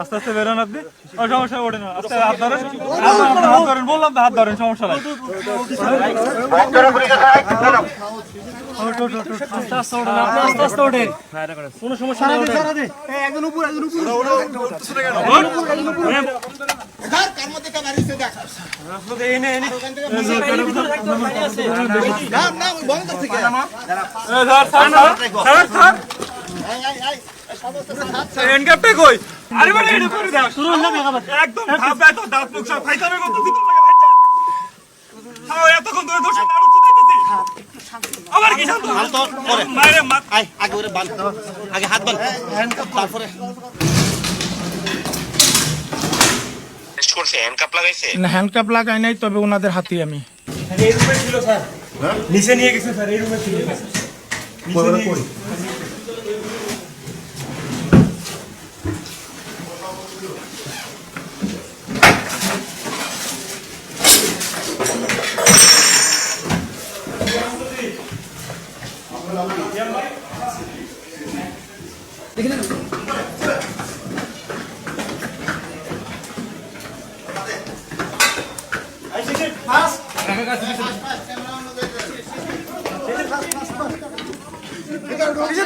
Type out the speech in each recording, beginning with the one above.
আস্তে আস্তে বেরোন আপনি। ও সমস্যা ওঠে না। আস্তে হাত ধরেন। হাত ধরেন বললাম তো হাত ধরেন সমস্যা নাই। এ ধর ছাড় ছাড় ছাড় ছাড় হ্যান্ডকাপটা এতক্ষণ ধরে দোষ নাড়ু চুদাইতেছি আবার কি শান্ত মারে মা আয় আগে ওরে বাঁধ। আগে হাত বাঁধ। তারপরে টেস্ট করছে হ্যান্ডকাপ লাগাইছে না হ্যান্ডকাপ লাগাই নাই, তবে ওনাদের হাতে আমি। এই রুমে ছিল স্যার নিচে নিয়ে গেছে স্যার এই রুমে ছিল হ্যাঁ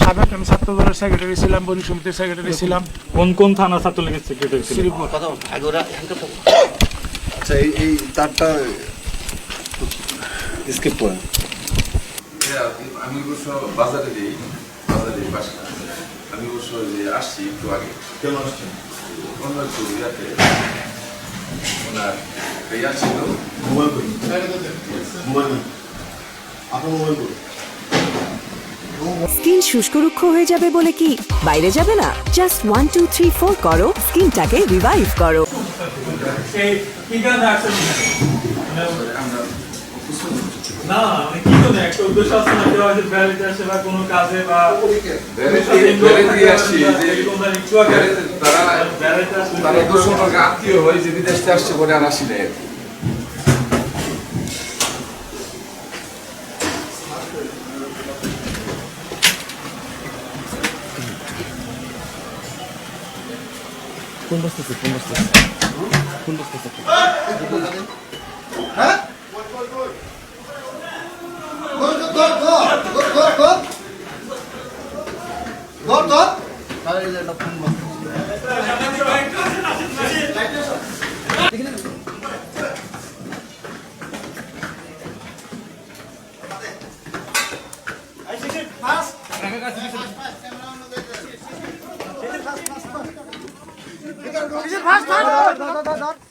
সাবেক আমি ছাত্র দলের সেক্রেটারি ছিলাম বণিক সমিতির সেক্রেটারি ছিলাম। কোন কোন থানা ছাত্রলীগের সেক্রেটারি শ্রীপুর। কথা আচ্ছা এই এই তারটা স্কিপ করেন আমি অবশ্য বাজারে দিই বাজারে বাসা। আমি অবশ্য যে আসছি একটু আগে। কেন আসছেন? অন্য ইয়াতে ওনার ইয়া ছিল। মোবাইল করি মোবাইল আপনার মোবাইল করি স্কিন শুষ্ক রুক্ষ হয়ে যাবে বলে কি? বাইরে যাবে না? Just one two three four করো। স্কিনটাকে রিভাইভ করো এই কি কাজে আসছেন না মানে কি জন্য একটা উদ্দেশ্য আছে না কেউ হয়তো বেড়াতে আসে বা কোনো কাজে বা বেড়াতে আসছি যে এরকম ধরেন একটু আগে তারা বেড়াতে আসলে তারা দোষ সম্পর্কে আত্মীয় হয় যে বিদেশ থেকে আসছে পরে আর আসি না আর কি। আস্তে আস্তে ভাই আস্তে আস্তে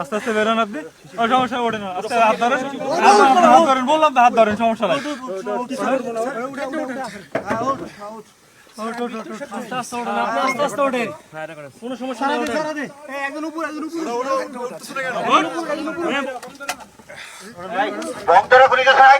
আস্তে আস্তে বেরোন আপনি ও সমস্যা ওঠে না আস্তে হাত ধরেন হাত ধরেন বললাম হাত ধরেন সমস্যা নাই হ্যাঁ? ধর কার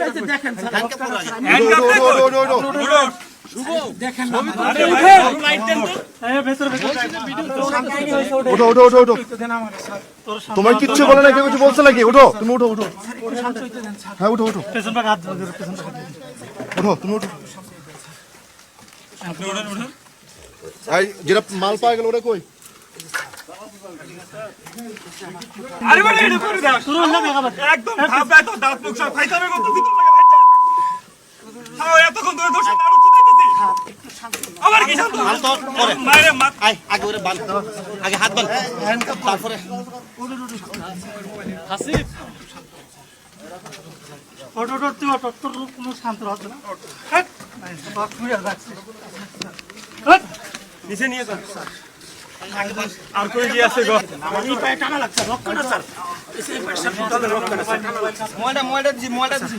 দেখেন হ্যান্ডকাপটা কই উড়ো ওঠো ওঠো ওঠো ওঠো তোমার কিচ্ছু বলে না কেউ কিছু বলছে নাকি? ওঠো তুমি ওঠো ওঠো হ্যাঁ ওঠো ওঠো ওঠো তুমি এই যেটা মাল পাওয়া গেল ওটা কই? আরে বেটা এটা করে দাও শুরু হলাম একদম থাপড়ায় তো দাঁত মুখ সব ফাইটামের মতো দিতে লাগে বাচ্চা তাও এতক্ষণ ধরে দোষে নাড়ু চুদাইতেছি। আবার কি শান্ত? মায়ের মা আগে ওরে বান আগে হাত বান তারপরে। নিচে নিয়ে যান। আর কই কি আছে গো? মোবাইলটা মোবাইলটা দিছি মোবাইলটা দিছি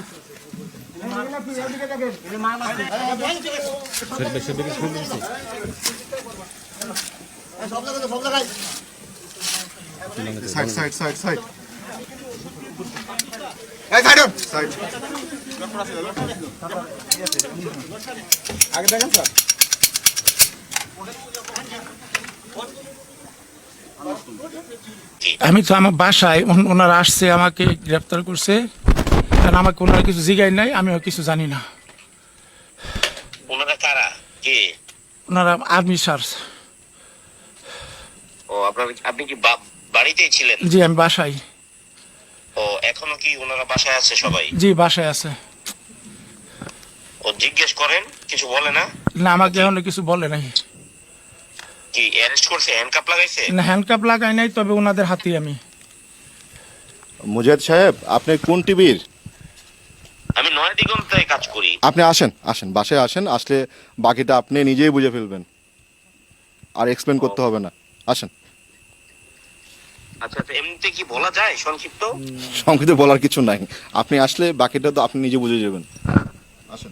সব জায়গায় সব জায়গায় সাইড সাইড সাইড সাইড এই সাইড সাইড আগে দেখেন স্যার। আমি তো আমার বাসায় ওনারা আসছে আমাকে গ্রেপ্তার করছে। আর আমাকে ওনারা কিছু জিগাই নাই আমিও কিছু জানি না। ওনারা কারা? কে? ওনারা আর্মি সার্চ ও আপনার আপনি কি বাড়িতেই ছিলেন? জি আমি বাসায়। ও এখনও কি ওনারা বাসায় আছে সবাই? জি বাসায় আছে। ও জিজ্ঞেস করেন কিছু বলে না? না আমাকে এখনও কিছু বলে নাই। কি অ্যারেস্ট করছে? হ্যান্ডকাপ লাগাইছে? না হ্যান্ডকাপ লাগাই নাই তবে ওনাদের হাতে আমি। মুজাহিদ সাহেব আপনি কোন টিভির? আমি নয় দিগন্তায় কাজ করি। আপনি আসেন আসেন বাসায় আসেন আসলে বাকিটা আপনি নিজেই বুঝে ফেলবেন। আর এক্সপ্লেন করতে হবে না। আসেন। আচ্ছা আচ্ছা এমনিতে কি বলা যায় সংক্ষিপ্ত? সংক্ষিপ্ত বলার কিছু নাই। আপনি আসলে বাকিটা তো আপনি নিজে বুঝে যাবেন। আসেন।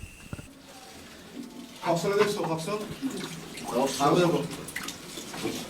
Geloof.